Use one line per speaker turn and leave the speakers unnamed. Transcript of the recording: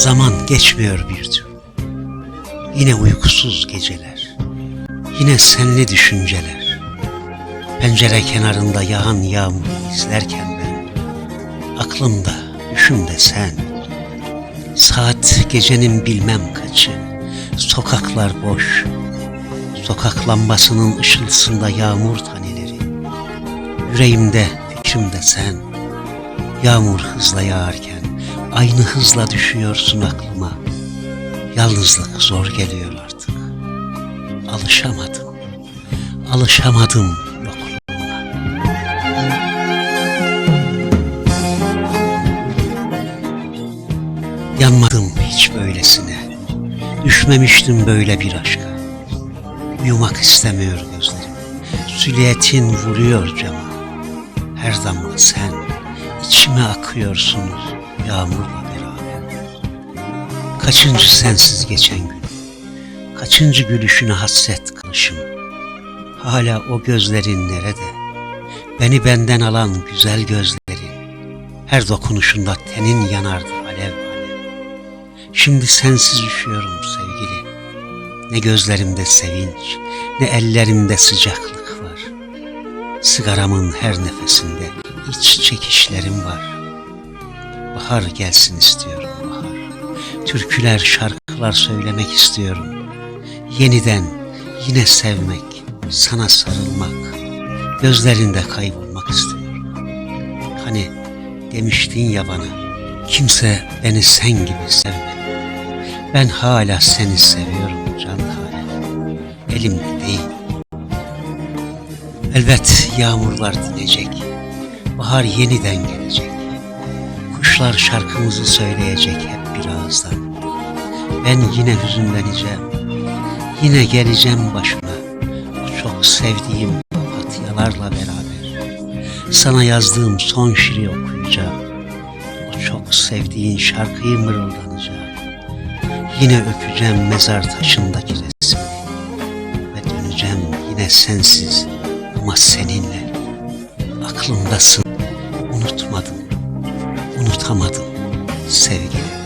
Zaman geçmiyor bir türlü. Yine uykusuz geceler. Yine senli düşünceler. Pencere kenarında yağan yağmur izlerken ben. Aklımda, düşümde sen. Saat gecenin bilmem kaçı. Sokaklar boş. Sokak lambasının ışıltısında yağmur taneleri. Yüreğimde, fikrimde sen. Yağmur hızla yağarken aynı hızla düşüyorsun aklıma. Yalnızlık zor geliyor artık. Alışamadım. Alışamadım yokluğuna. Yanmadım hiç böylesine. Düşmemiştim böyle bir aşka. Uyumak istemiyor gözlerim. Sülyetin vuruyor cama. Her damla sen içime akıyorsunuz yağmurla beraber. Kaçıncı sensiz geçen gün. Kaçıncı gülüşüne hasret kalışım. Hala o gözlerin nerede? Beni benden alan güzel gözlerin. Her dokunuşunda tenin yanardı alev alev. Şimdi sensiz üşüyorum sevgili. Ne gözlerimde sevinç, ne ellerimde sıcaklık var. Sigaramın her nefesinde iç çekişlerim var. Bahar gelsin istiyorum bahar. Türküler, şarkılar söylemek istiyorum. Yeniden, yine sevmek, sana sarılmak, gözlerinde kaybolmak istiyorum. Hani demiştin ya bana, kimse beni sen gibi sevmedi. Ben hala seni seviyorum can hale. Elimde değil. Elbet yağmurlar dinecek. Bahar yeniden gelecek. Kuşlar şarkımızı söyleyecek hep bir ağızdan. Ben yine hüzünleneceğim. Yine geleceğim başına. O çok sevdiğim papatyalarla beraber. Sana yazdığım son şiiri okuyacağım. O çok sevdiğin şarkıyı mırıldanacağım. Yine öpeceğim mezar taşındaki resmini. Ve döneceğim yine sensiz ama seninle. Aklımdasın, unutmadım, unutamadım sevgilim.